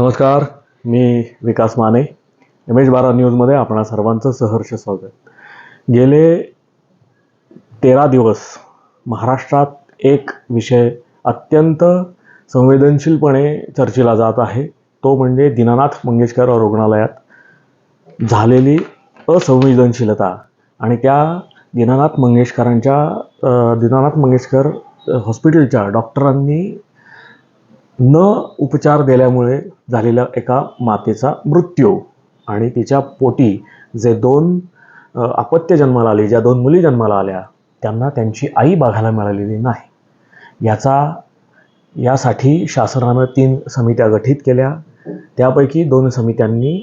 नमस्कार मी Vikas Mane. M H बारा न्यूजमध्ये आपणा सर्वांचं सहर्ष स्वागत. गेले तेरा दिवस महाराष्ट्रात एक विषय अत्यंत संवेदनशीलपणे चर्चेला जात आहे. तो म्हणजे दीनानाथ मंगेशकर रुग्णालयात झालेली असंवेदनशीलता आणि त्या दीनानाथ मंगेशकरांच्या दीनानाथ मंगेशकर हॉस्पिटलच्या डॉक्टरांनी न उपचार दिल्यामुळे झालेला एका मातेचा मृत्यू. आणि तिच्या पोटी जे दोन अपत्य जन्माला आली ज्या दोन मुली जन्माला आल्या त्यांना त्यांची आई बघायला मिळालेली नाही. याचा यासाठी शासनानं तीन समित्या गठीत केल्या. त्यापैकी दोन समित्यांनी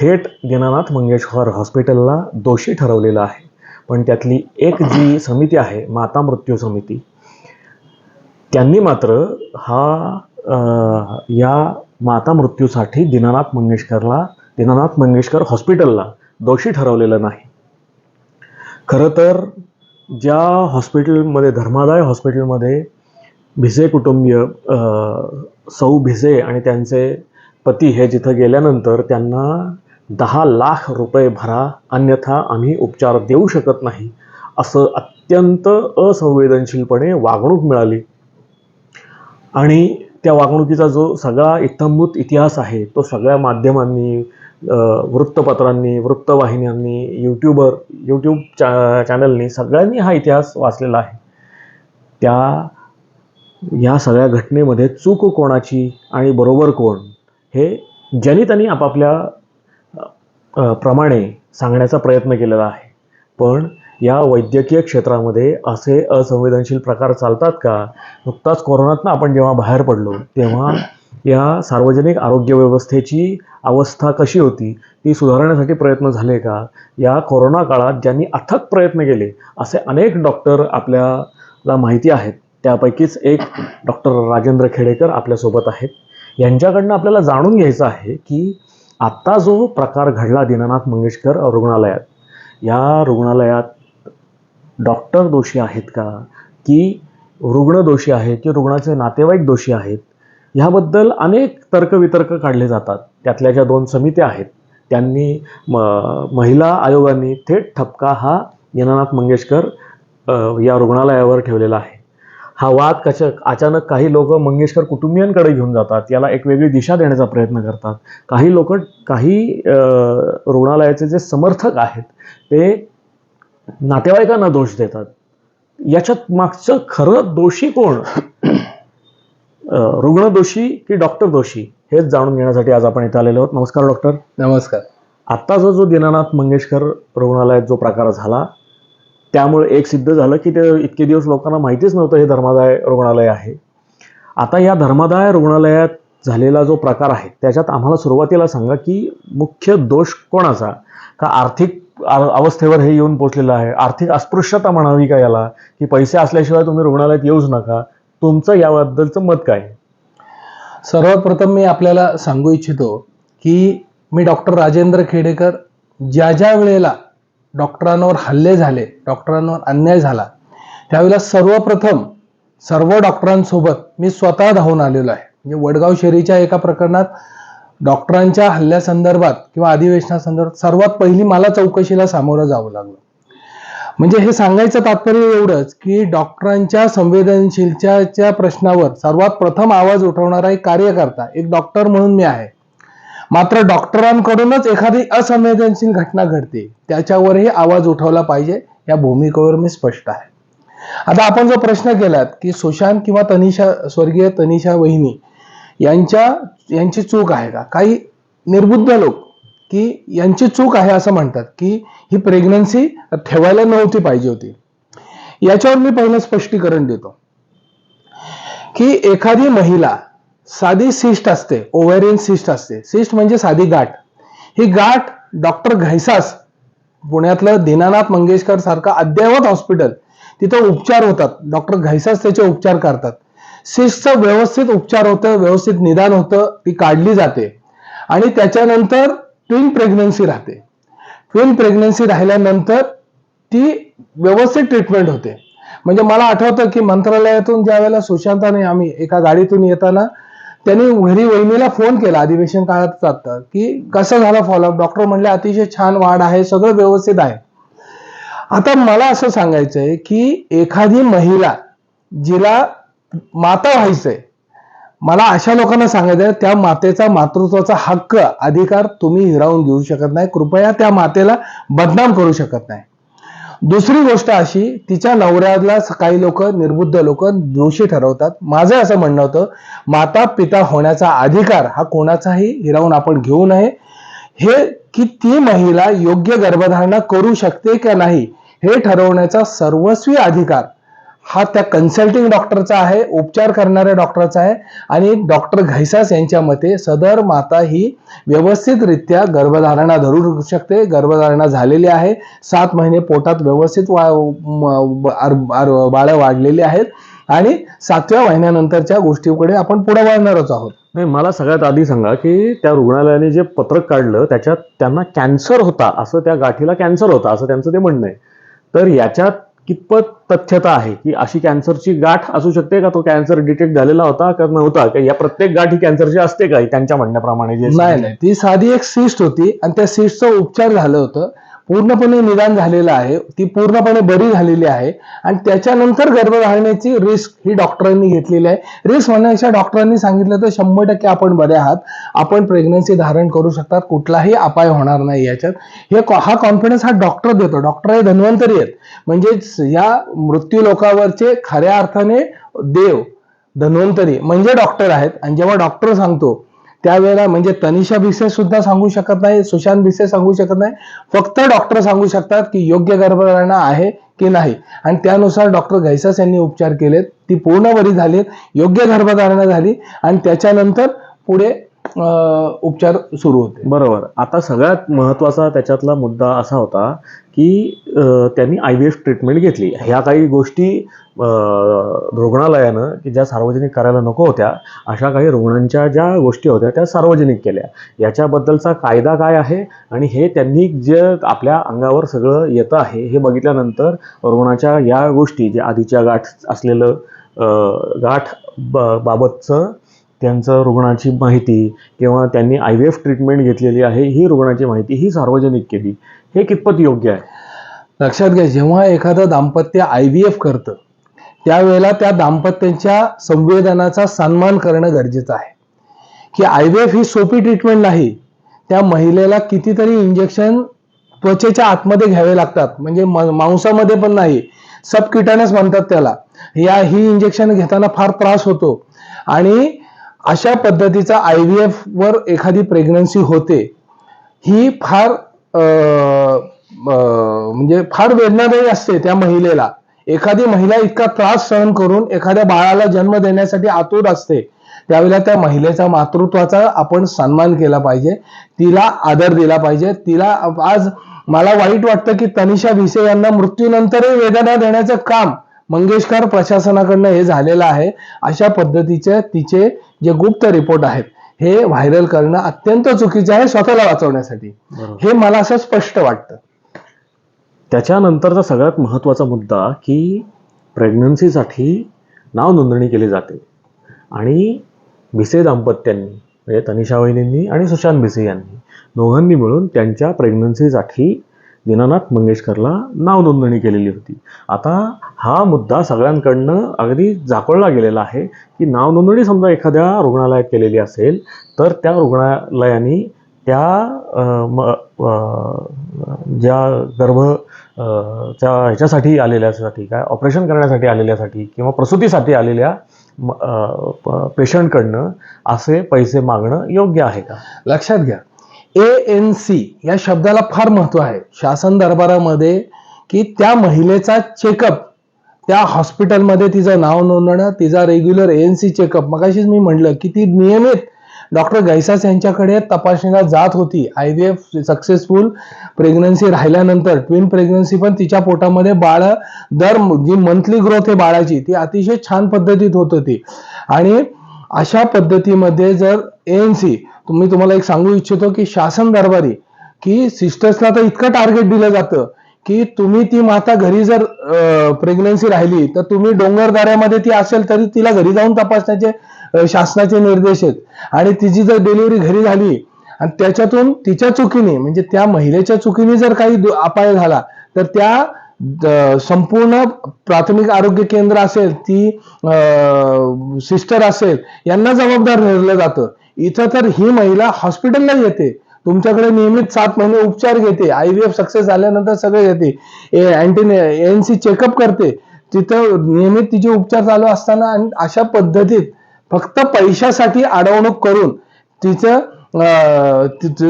थेट दीनानाथ मंगेशकर हॉस्पिटलला दोषी ठरवलेलं आहे. पण त्यातली एक जी समिती आहे माता मृत्यू समिती त्यांनी मात्र हा या माता मृत्यूसाठी दीनानाथ मंगेशकरला दीनानाथ मंगेशकर हॉस्पिटलला दोषी ठरवलेलं नाही. खरं तर ज्या हॉस्पिटलमध्ये धर्मादाय हॉस्पिटलमध्ये भिसे कुटुंबीय सौ भिसे आणि त्यांचे पती हे जिथं गेल्यानंतर त्यांना दहा लाख रुपये भरा अन्यथा आम्ही उपचार देऊ शकत नाही असं अत्यंत असंवेदनशीलपणे वागणूक मिळाली. आणि त्या वागणुकीचा जो सगळा इत्थंभूत इतिहास आहे तो सगळ्या माध्यमांनी वृत्तपत्रांनी वृत्तवाहिन्यांनी यूट्यूबर यूट्यूब चा चॅनलनी सगळ्यांनी हा इतिहास वाचलेला आहे. त्या या सगळ्या घटनेमध्ये चूक कोणाची आणि बरोबर कोण हे ज्यांनी त्यांनी आपापल्या प्रमाणे सांगण्याचा प्रयत्न केलेला आहे. पण या वैद्यकीय क्षेत्रामध्ये असे असंवेदनशील प्रकार चालतात का? नुकताच कोरोनातनं आपण जेव्हा बाहेर पडलो तेव्हा या सार्वजनिक आरोग्य व्यवस्थेची अवस्था कशी होती? ती सुधारण्यासाठी प्रयत्न झाले का? या कोरोना काळात ज्यांनी अथक प्रयत्न केले असे अनेक डॉक्टर आपल्याला माहिती आहेत. त्यापैकीच एक डॉक्टर राजेंद्र खेडेकर आपल्यासोबत आहेत. यांच्याकडनं आपल्याला जाणून घ्यायचं आहे की आत्ता जो प्रकार घडला दीनानाथ मंगेशकर रुग्णालयात या रुग्णालयात डॉक्टर दोषी आहेत का? की रुग्ण दोषी आहेत की रुग्णाचे नातेवाईक दोषी आहेत? ह्याबद्दल अनेक तर्कवितर्क काढले जातात. त्यातल्या ज्या दोन समित्या आहेत त्यांनी म महिला आयोगाने थेट ठपका हा दीनानाथ मंगेशकर या रुग्णालयावर ठेवलेला आहे. हा वाद कशा अचानक काही लोक मंगेशकर कुटुंबियांकडे घेऊन जातात याला एक वेगळी दिशा देण्याचा प्रयत्न करतात. काही लोक काही रुग्णालयाचे जे समर्थक आहेत ते नातेवाईकांना दोष देतात. याच्यात मागचं खरं दोषी कोण? रुग्ण दोषी की डॉक्टर दोषी? हेच जाणून घेण्यासाठी आज आपण इथे आलेलो आहोत. नमस्कार डॉक्टर. नमस्कार. आत्ताचा जो दीनानाथ मंगेशकर रुग्णालयात जो प्रकार झाला त्यामुळे एक सिद्ध झालं की ते इतके दिवस लोकांना माहितीच नव्हतं हे धर्मादाय रुग्णालय आहे. आता या धर्मादाय रुग्णालयात झालेला जो प्रकार आहे त्याच्यात आम्हाला सुरुवातीला सांगा की मुख्य दोष कोणाचा? का आर्थिक अवस्थेवर हे येऊन पोचलेलं आहे. आर्थिक अस्पृश्यता म्हणावी का याला? की पैसे असल्याशिवाय तुम्ही रुग्णालयात येऊच नका. तुमचं याबद्दलचं मत काय? आहे? सर्वप्रथम मी आपल्याला सांगू इच्छितो की मी डॉक्टर राजेंद्र खेडेकर ज्या ज्या वेळेला डॉक्टरांवर हल्ले झाले डॉक्टरांवर अन्याय झाला त्यावेळेला सर्वप्रथम सर्व डॉक्टरांसोबत मी स्वतः धावून आलेलो आहे. म्हणजे वडगाव शेरीच्या एका प्रकरणात डॉक्टरांच्या हल्ल्यासंदर्भात किंवा अधिवेशनासंदर्भात सर्वात पहिली मला चौकशीला सामोरं जावं लागलं. म्हणजे हे सांगायचं तात्पर्य एवढंच की डॉक्टरांच्या संवेदनशीलच्या प्रश्नावर सर्वात प्रथम आवाज उठवणारा एक कार्यकर्ता एक डॉक्टर म्हणून मी आहे. मात्र डॉक्टरांकडूनच एखादी असंवेदनशील घटना घडते त्याच्यावरही आवाज उठवला पाहिजे या भूमिकेवर मी स्पष्ट आहे. आता आपण जो प्रश्न केलात की सुशांत किंवा तनिषा स्वर्गीय तनिषा वहिनी यांच्या यांची चूक आहे का? काही निर्बुद्ध लोक की यांची चूक आहे असं म्हणतात की ही प्रेग्नन्सी ठेवायला नव्हती पाहिजे होती. याच्यावर मी पहिलं स्पष्टीकरण देतो. की एखादी महिला साधी सिस्ट असते ओव्हॅरियन सिस्ट असते. सिस्ट म्हणजे साधी गाठ. ही गाठ डॉक्टर घैसास पुण्यातलं दीनानाथ मंगेशकर सारखं अद्ययावत हॉस्पिटल तिथं उपचार होतात. डॉक्टर घैसास त्याचे उपचार करतात. सिस्टचं व्यवस्थित उपचार होतं व्यवस्थित निदान होतं ती काढली जाते. आणि त्याच्यानंतर ट्विन प्रेग्नन्सी राहते. ट्विन प्रेग्नन्सी राहिल्यानंतर ती व्यवस्थित ट्रीटमेंट होते. म्हणजे मला आठवतं की मंत्रालयातून ज्या वेळेला सुशांताने आम्ही एका गाडीतून येताना त्यांनी घरी वहिनीला फोन केला अधिवेशन काळात जातं की कसं झालं फॉलोअप डॉक्टर म्हणले अतिशय छान वाढ आहे सगळं व्यवस्थित आहे. आता मला असं सांगायचंय की एखादी महिला जिला माता व्हायचंय. मला अशा लोकांना सांगायचं त्या मातेचा मातृत्वाचा हक्क अधिकार तुम्ही हिरावून घेऊ शकत नाही. कृपया त्या मातेला बदनाम करू शकत नाही. दुसरी गोष्ट अशी तिच्या नवऱ्याला काही लोक निर्बुद्ध लोक दोषी ठरवतात. माझं असं म्हणणं होतं माता पिता होण्याचा अधिकार हा कोणाचाही हिरावून आपण घेऊ नये. हे की ती महिला योग्य गर्भधारणा करू शकते का नाही हे ठरवण्याचा सर्वस्वी अधिकार हा त्या कन्सल्टिंग डॉक्टरचा आहे उपचार करणाऱ्या डॉक्टरचा आहे. आणि डॉक्टर घैसास यांच्या मते सदर माता ही व्यवस्थितरित्या गर्भधारणा धरू शकते गर्भधारणा झालेली आहे. सात महिने पोटात व्यवस्थित वा बाळ्या आर- वाढलेली आहेत. आणि सातव्या महिन्यानंतरच्या गोष्टीकडे आपण पुढे वळणारच आहोत. नाही मला सगळ्यात आधी सांगा की त्या रुग्णालयाने जे पत्रक काढलं त्याच्यात त्यांना कॅन्सर होता असं त्या गाठीला कॅन्सर होता असं त्यांचं ते म्हणणं आहे. तर याच्यात कितपत तथ्यता आहे की अशी कॅन्सरची गाठ असू शकते का? तो कॅन्सर डिटेक्ट झालेला होता का? नव्हता. का या प्रत्येक गाठ ही कॅन्सरची असते का? त्यांच्या म्हणण्याप्रमाणे जे नाही नाही. ती साधी एक सिस्ट होती आणि त्या सिस्टचं उपचार झालं होतं. पूर्णपणे निदान झालेलं आहे. ती पूर्णपणे बरी झालेली आहे. आणि त्याच्यानंतर गर्भधारणेची रिस्क ही डॉक्टरांनी घेतलेली आहे. रिस्क म्हणण्यापेक्षा डॉक्टरांनी सांगितलं तर शंभर टक्के आपण बरे आहात. आपण प्रेग्नन्सी धारण करू शकतात. कुठलाही अपाय होणार नाही याच्यात. हे हा कॉन्फिडन्स हा डॉक्टर देतो. डॉक्टर हे धन्वंतरी आहेत. म्हणजेच या मृत्यू लोकावरचे खऱ्या अर्थाने देव धन्वंतरी म्हणजे डॉक्टर आहेत. आणि जेव्हा डॉक्टर सांगतो त्यावेळेला म्हणजे तनिषा भिसे सुद्धा सांगू शकत नाही सुशांत भिसे सांगू शकत नाही. फक्त डॉक्टर सांगू शकतात की योग्य गर्भधारणा आहे की नाही. आणि त्यानुसार डॉक्टर घैसास यांनी उपचार केलेत. ती पूर्ण बरी झालीत योग्य गर्भधारणा झाली आणि त्याच्यानंतर पुढे उपचार सुरू होते. बरोबर. आता सगळ्यात महत्त्वाचा त्याच्यातला मुद्दा असा होता की त्यांनी आय व्ही एफ ट्रीटमेंट घेतली. ह्या काही गोष्टी रुग्णालयानं की ज्या सार्वजनिक करायला नको होत्या अशा काही रुग्णांच्या ज्या गोष्टी होत्या त्या सार्वजनिक केल्या. याच्याबद्दलचा कायदा काय आहे? आणि हे त्यांनी जे आपल्या अंगावर सगळं येतं आहे हे बघितल्यानंतर रुग्णाच्या या गोष्टी जे आधीच्या गाठ असलेलं गाठ ब बाबतचं त्यांचं रुग्णाची माहिती किंवा त्यांनी आय व्ही एफ ट्रीटमेंट घेतलेली आहे ही रुग्णाची माहिती ही सार्वजनिक केली. हे कितपत योग्य आहे? लक्षात घ्या जेव्हा एखादं दाम्पत्य आय व्ही एफ करतं त्यावेळेला त्या दाम्पत्याच्या संवेदनाचा सन्मान करणं गरजेचं आहे. की आय व्ही एफ ही सोपी ट्रीटमेंट नाही त्या महिलेला कितीतरी इंजेक्शन त्वचेच्या आतमध्ये घ्यावे लागतात. म्हणजे मांसामध्ये पण नाही सब किटानस म्हणतात त्याला. या ही इंजेक्शन घेताना फार त्रास होतो. आणि अशा पद्धतीचा आय व्ही एफ वर एखादी प्रेग्नन्सी होते ही फार म्हणजे फार वेदनादायी असते त्या महिलेला. एखादी महिला इतका त्रास सहन करून एखाद्या बाळाला जन्म देण्यासाठी आतुर असते त्यावेळेला त्या महिलेचा मातृत्वाचा आपण सन्मान केला पाहिजे तिला आदर दिला पाहिजे. तिला आज मला वाईट वाटतं की तनिषा भिसे यांना मृत्यूनंतरही वेदना देण्याचं काम मंगेशकर प्रशासनाकडनं हे झालेलं आहे. अशा पद्धतीचे तिचे जे गुप्त रिपोर्ट आहेत. हे व्हायरल करणं अत्यंत चुकीचं आहे स्वतःला वाचवण्यासाठी. हे मला असं स्पष्ट वाटतं. त्याच्यानंतरचा सगळ्यात महत्त्वाचा मुद्दा की प्रेग्नन्सीसाठी नाव नोंदणी केली जाते. आणि भिसे दाम्पत्यांनी म्हणजे तनिषा वहिनींनी आणि सुशांत भिसे यांनी दोघांनी मिळून त्यांच्या प्रेग्नन्सीसाठी दीनानाथ मंगेशकरला नाव नोंदणी केलेली होती. आता हा मुद्दा सगळ्यांकडनं अगदी झाकोळला गेलेला आहे की नावनोंदणी समजा एखाद्या रुग्णालयात केलेली असेल तर त्या रुग्णालयाने त्या म- ज्या गर्भ अं, त्या ह्याच्यासाठी आलेल्यासाठी काय ऑपरेशन करण्यासाठी आलेल्यासाठी किंवा प्रसूतीसाठी आलेल्या पेशंटकडनं असे पैसे मागणं योग्य आहे का? लक्षात घ्या. ए एन सी या शब्दाला फार महत्त्व आहे. शासन दरबारामध्ये की त्या महिलेचा चेकअप त्या हॉस्पिटलमध्ये तिचं नाव नोंदणं तिचा रेग्युलर एन सी चेकअप मगाशीच मी म्हणलं की ती नियमित डॉक्टर गैसास यांच्याकडे तपासणीला जात होती. I V F successful pregnancy राहिल्यानंतर ट्विन प्रेग्नन्सी पण तिच्या पोटामध्ये बाळ दर जी मंथली ग्रोथ आहे बाळाची ती अतिशय छान पद्धतीत होत होती. आणि अशा पद्धतीमध्ये जर एन सी तुम्ही तुम्हाला एक सांगू इच्छितो की शासन दरबारी की सिस्टर्सला तर इतकं टार्गेट दिलं जातं की तुम्ही ती माता घरी जर प्रेग्नन्सी राहिली तर तुम्ही डोंगरदाऱ्यामध्ये ती असेल तरी तिला घरी जाऊन तपासण्याचे शासनाचे निर्देश आहेत. आणि तिची जर डिलिव्हरी घरी झाली आणि त्याच्यातून तिच्या चुकीने म्हणजे त्या महिलेच्या चुकीने जर काही दु- अपाय झाला तर त्या संपूर्ण प्राथमिक आरोग्य केंद्र असेल ती सिस्टर असेल यांना जबाबदार धरलं जातं. इथं तर ही महिला हॉस्पिटलला येते. तुमच्याकडे नियमित सात महिने उपचार घेते. आय व्ही एफ सक्सेस झाल्यानंतर सगळे घेते. अँटी एन सी चेकअप करते. तिथं नियमित तिचे उपचार चालू असताना आणि अशा पद्धतीत फक्त पैशासाठी अडवणूक करून तिचं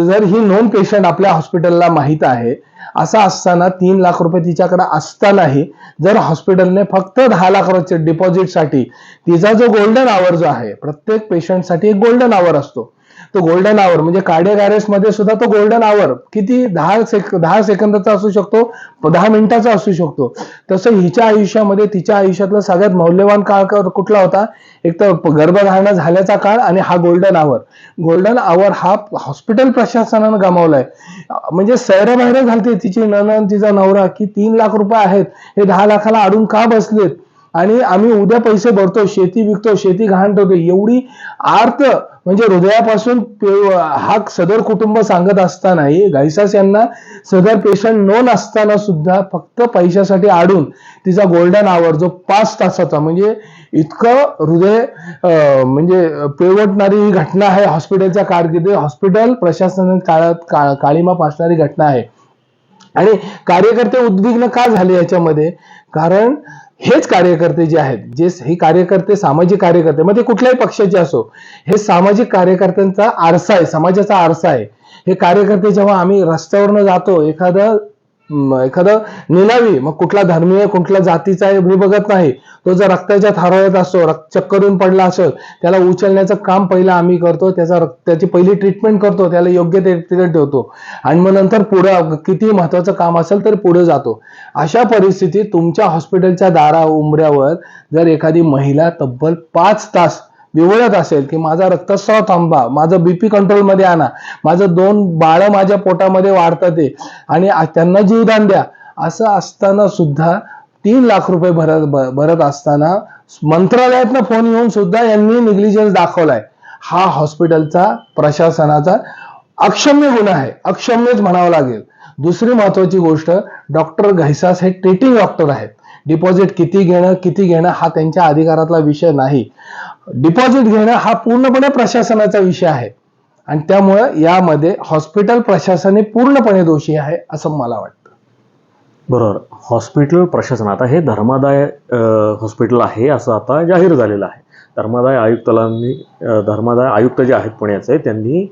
जर ही नॉन पेशंट आपल्या हॉस्पिटलला माहीत आहे असं असताना तीन लाख रुपये तिच्याकडे असतानाही जर हॉस्पिटलने फक्त दहा लाख रुपये डिपॉझिटसाठी तिचा जो गोल्डन आवर जो आहे प्रत्येक पेशंटसाठी एक गोल्डन आवर असतो. तो गोल्डन आवर म्हणजे कार्डियक अरेस्टमध्ये सुद्धा तो गोल्डन आवर किती? दहा सेक दहा सेकंदाचा असू शकतो दहा मिनिटाचा असू शकतो. तसं हिच्या आयुष्यामध्ये तिच्या आयुष्यातला सगळ्यात मौल्यवान काळ कुठला होता? एक तर गर्भधारणा झाल्याचा काळ आणि हा गोल्डन आवर गोल्डन आवर हा हॉस्पिटल प्रशासनानं गमावलाय. म्हणजे सैराबाहेर घालते तिची ननन तिचा नवरा की तीन लाख रुपये आहेत. हे दहा लाखाला अडून का बसलेत? आणि आम्ही उद्या पैसे भरतो शेती विकतो शेती घाण ठेवतो. एवढी आर्त म्हणजे हृदयापासून हा सदर कुटुंब सांगत असतानाही घाईसास यांना सदर पेशंट नोन असताना सुद्धा फक्त पैशासाठी आडून तिचा गोल्डन आवर जो पाच तासाचा म्हणजे इतकं हृदय म्हणजे पिळवटणारी ही घटना आहे हॉस्पिटलच्या कारकिर्दीत. हॉस्पिटल प्रशासनाच्या काळात का- काळीमा पासणारी घटना आहे. आणि कार्यकर्ते उद्विग्न का झाले याच्यामध्ये? कारण हेच कार्यकर्ते जे आहेत जे हे कार्यकर्ते सामाजिक कार्यकर्ते मग ते कुठल्याही पक्षाचे असो हे सामाजिक कार्यकर्त्यांचा आरसा आहे समाजाचा आरसा आहे. हे कार्यकर्ते जेव्हा आम्ही रस्त्यावरनं जातो एखादं एखादं निनावी मग कुठला धर्मीय कुठल्या जातीचा आहे मी बघत नाही. तो जर रक्ताच्या थारोळ्यात असतो रक्त चक्करून पडला असेल त्याला उचलण्याचं काम पहिलं आम्ही करतो त्याचा रक्त- त्याची पहिली ट्रीटमेंट करतो त्याला योग्य ते ठेवतो. आणि मग नंतर पुढं किती महत्वाचं काम असेल तर पुढे जातो. अशा परिस्थितीत तुमच्या हॉस्पिटलच्या दारा उंबऱ्यावर जर एखादी महिला तब्बल पाच तास विवळत असेल की माझा रक्तस्राव थांबा माझं बीपी कंट्रोलमध्ये आणा माझं दोन बाळं माझ्या पोटामध्ये वाढतात ते आणि त्यांना जीवदान द्या. असं असताना सुद्धा तीन लाख रुपये भरत भरत असताना मंत्रालयातनं फोन येऊन सुद्धा यांनी निग्लिजन्स दाखवलाय. हा हॉस्पिटलचा प्रशासनाचा अक्षम्य गुन्हा आहे. अक्षम्यच म्हणावं लागेल. दुसरी महत्वाची गोष्ट डॉक्टर घैसास हे ट्रीटिंग डॉक्टर आहेत. डिपॉझिट किती घेणं किती घेणं हा त्यांच्या अधिकारातला विषय नाही. डिपॉझिट घेणं हा पूर्णपणे प्रशासनाचा विषय आहे. आणि त्यामुळं यामध्ये हॉस्पिटल प्रशासन हे पूर्णपणे दोषी आहे असं मला वाटतं. बरोबर. हॉस्पिटल प्रशासन आता हे धर्मादाय हॉस्पिटल आहे असं आता जाहीर झालेलं आहे. धर्मादाय आयुक्तालांनी धर्मादाय आयुक्त जे आहेत पुण्याचे त्यांनी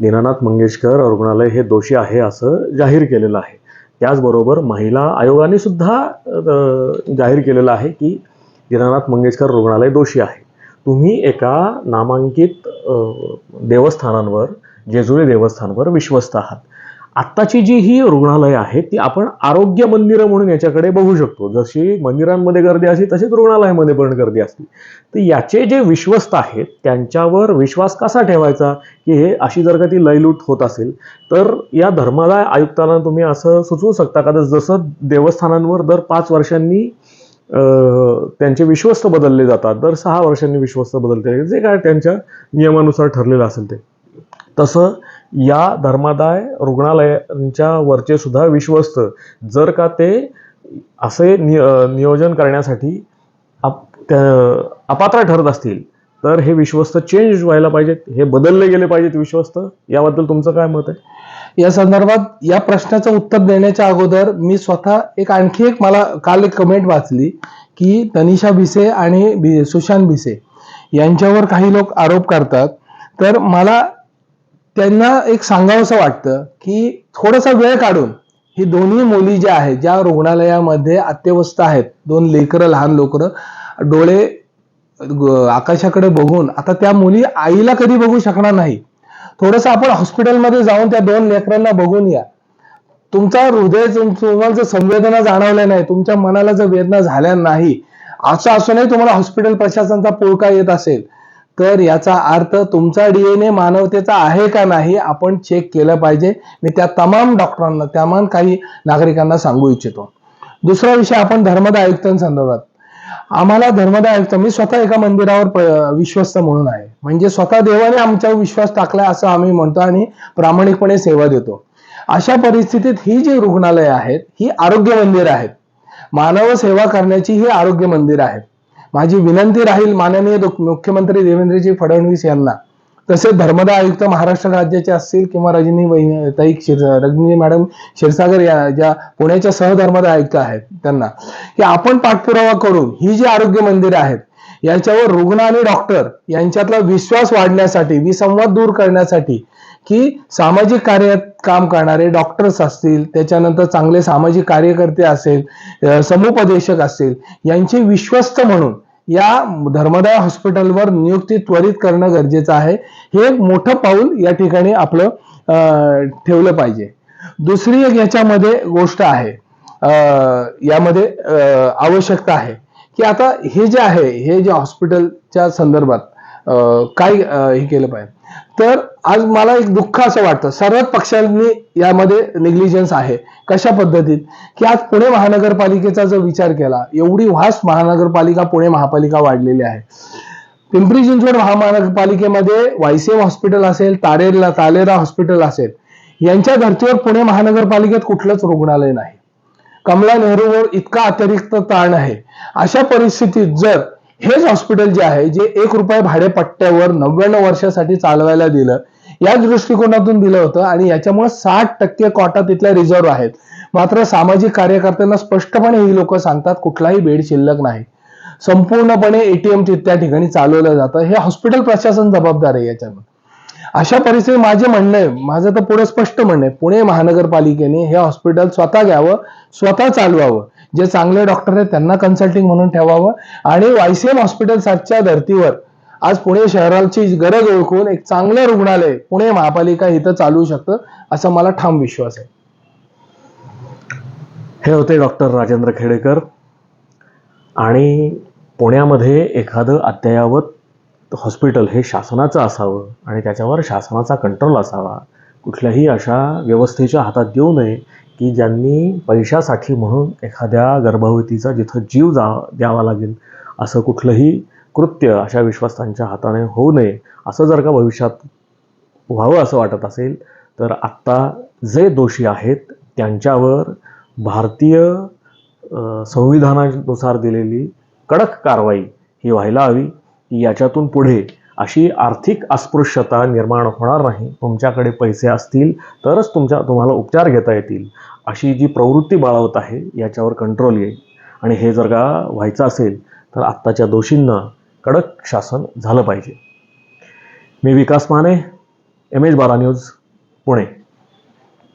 दीनानाथ मंगेशकर रुग्णालय हे दोषी आहे असं जाहीर केलेलं आहे. त्याचबरोबर महिला आयोगाने सुद्धा जाहीर केलेलं आहे की दीनानाथ मंगेशकर रुग्णालय दोषी आहे. तुम्ही एका नामांकित देवस्थानांवर जेजुरी देवस्थानवर विश्वस्त आहात. आत्ताची जी ही रुग्णालयं आहेत ती आपण आरोग्य मंदिरं म्हणून याच्याकडे बघू शकतो. जशी मंदिरांमध्ये गर्दी असते तशीच रुग्णालयामध्ये पण गर्दी असते तर याचे जे विश्वस्त आहेत त्यांच्यावर विश्वास कसा ठेवायचा? की हे अशी जर का ती लयलूट होत असेल तर या धर्मादाय आयुक्तांना तुम्ही असं सुचवू शकता का? जसं देवस्थानांवर दर पाच वर्षांनी त्यांचे विश्वस्त बदलले जातात. दर सहा वर्षांनी विश्वस्त बदलते. जे काय त्यांच्या नियमानुसार ठरलेलं असेल ते. तसं या धर्मादाय रुग्णालयांच्या वरचे सुद्धा विश्वस्त. जर का ते असे निय नियोजन करण्यासाठी आप त्या- अपात्र ठरत असतील तर हे विश्वस्त चेंज व्हायला पाहिजेत. हे बदलले गेले पाहिजेत विश्वस्त. याबद्दल तुमचं काय मत आहे? या संदर्भात या प्रश्नाचं उत्तर देण्याच्या अगोदर मी स्वतः एक आणखी एक मला काल एक कमेंट वाचली की तनिषा भिसे आणि सुशांत भिसे यांच्यावर काही लोक आरोप करतात. तर मला त्यांना एक सांगावंसं वाटतं की थोडासा वेळ काढून ही दोन्ही मुली ज्या आहेत ज्या रुग्णालयामध्ये अत्यवस्थ आहेत दोन लेकरं लहान लेकरं डोळे आकाशाकडे बघून आता त्या मुली आईला कधी बघू शकणार नाही? थोडस आपण हॉस्पिटलमध्ये जाऊन त्या दोन लेकरांना बघून या. तुमचा हृदय तुम्हाला जर संवेदना जाणवल्या नाही तुमच्या मनाला जर वेदना झाल्या नाही असं असूनही तुम्हाला हॉस्पिटल प्रशासनाचा पोळका येत असेल तर याचा अर्थ तुमचा डीएनए मानवतेचा आहे का नाही आपण चेक केलं पाहिजे. मी त्या तमाम डॉक्टरांना तमाम काही नागरिकांना सांगू इच्छितो. दुसरा विषय आपण धर्मदा आयुक्तांसंदर्भात. आम्हाला धर्मदाय आयुक्त मी स्वतः एका मंदिरावर विश्वस्त म्हणून आहे. म्हणजे स्वतः देवाने आमच्यावर विश्वास टाकलाय असं आम्ही म्हणतो आणि प्रामाणिकपणे सेवा देतो. अशा परिस्थितीत ही जी रुग्णालय आहेत ही आरोग्य मंदिर आहेत. मानव सेवा करण्याची ही आरोग्य मंदिर आहेत. माझी विनंती राहील माननीय मुख्यमंत्री देवेंद्रजी फडणवीस यांना तसेच धर्मदा आयुक्त महाराष्ट्र राज्याचे असतील किंवा रजनी ताई क्षीर रजनी मॅडम क्षीरसागर या ज्या पुण्याच्या सहधर्मदा आयुक्त आहेत त्यांना की आपण पाठपुरावा करून ही जी आरोग्य मंदिरे आहेत याच्यावर रुग्ण आणि डॉक्टर यांच्यातला विश्वास वाढण्यासाठी विसंवाद दूर करण्यासाठी की सामाजिक कार्यात काम करणारे डॉक्टर्स असतील त्याच्यानंतर चांगले सामाजिक कार्यकर्ते असेल समुपदेशक असतील यांचे विश्वस्त म्हणून या धर्मदाय हॉस्पिटलवर नियुक्ती त्वरित करणं गरजेचं आहे. हे एक मोठं पाऊल या ठिकाणी आपलं अ, ठेवलं पाहिजे. दुसरी एक याच्यामध्ये गोष्ट आहे यामध्ये आवश्यकता आहे. की आता हे जे आहे हे जे हॉस्पिटलच्या संदर्भात काय हे केलं पाहिजे. तर आज मला एक दुःख असं वाटतं. सर्वच पक्षांनी यामध्ये निग्लिजन्स आहे. कशा पद्धतीत? की आज पुणे महानगरपालिकेचा जर विचार केला एवढी व्हास्ट महानगरपालिका पुणे महापालिका वाढलेली आहे. पिंपरी चिंचवड महानगरपालिकेमध्ये वायसीएम हॉस्पिटल असेल तारेला तालेरा हॉस्पिटल असेल यांच्या धर्तीवर पुणे महानगरपालिकेत कुठलंच रुग्णालय नाही. कमला नेहरूवर इतका अतिरिक्त ताण आहे. अशा परिस्थितीत जर हेच हॉस्पिटल जे आहे जे एक रुपये भाडेपट्ट्यावर नव्याण्णव वर्षासाठी चालवायला दिलं या दृष्टिकोनातून दिलं होतं आणि याच्यामुळे साठ टक्के कॉटा तिथल्या रिझर्व्ह आहेत. मात्र सामाजिक कार्यकर्त्यांना स्पष्टपणे ही लोक सांगतात कुठलाही बेड शिल्लक नाही. संपूर्णपणे एटीएम त्या ठिकाणी चालवलं जातं. हे हॉस्पिटल प्रशासन जबाबदार आहे याच्यावर अशा परिस्थितीत माझे म्हणणं आहे माझं तर पुढे स्पष्ट म्हणणं आहे पुणे महानगरपालिकेने हे हॉस्पिटल स्वतः घ्यावं स्वतः चालवावं. जे चांगले डॉक्टर आहेत त्यांना कन्सल्टिंग म्हणून ठेवावं. आणि वायसीएम हॉस्पिटल सातच्या धर्तीवर आज पुणे शहराची गरज ओळखून एक चांगलं रुग्णालय पुणे महापालिका इथं चालवू शकतं असा मला ठाम विश्वास आहे. हे होते डॉक्टर राजेंद्र खेडेकर. आणि पुण्यामध्ये एखादं अद्ययावत हॉस्पिटल हे शासनाचं असावं आणि त्याच्यावर शासनाचा कंट्रोल असावा. कुठल्याही अशा व्यवस्थेच्या हातात देऊ नये की ज्यांनी पैशासाठी म्हणून एखाद्या गर्भवतीचा जिथं जीव जा द्यावा लागेल असं कुठलंही कृत्य अशा विश्वासांच्या हाताने होऊ नये असं जर का भविष्यात व्हावं असं वाटत असेल तर आत्ता जे दोषी आहेत त्यांच्यावर भारतीय संविधानानुसार दिलेली कडक कारवाई ही व्हायला हवी की याच्यातून पुढे अशी आर्थिक अस्पृश्यता निर्माण होणार नाही. तुमच्याकडे पैसे असतील तरच तुमच्या तुम्हाला उपचार घेता येतील. अशी जी प्रवृत्ती बाळवत आहे याच्यावर कंट्रोल येईल. आणि हे जर का व्हायचं असेल तर आत्ताच्या दोषींना कडक शासन झालं पाहिजे. मी विकास माने एम एच बारा न्यूज पुणे.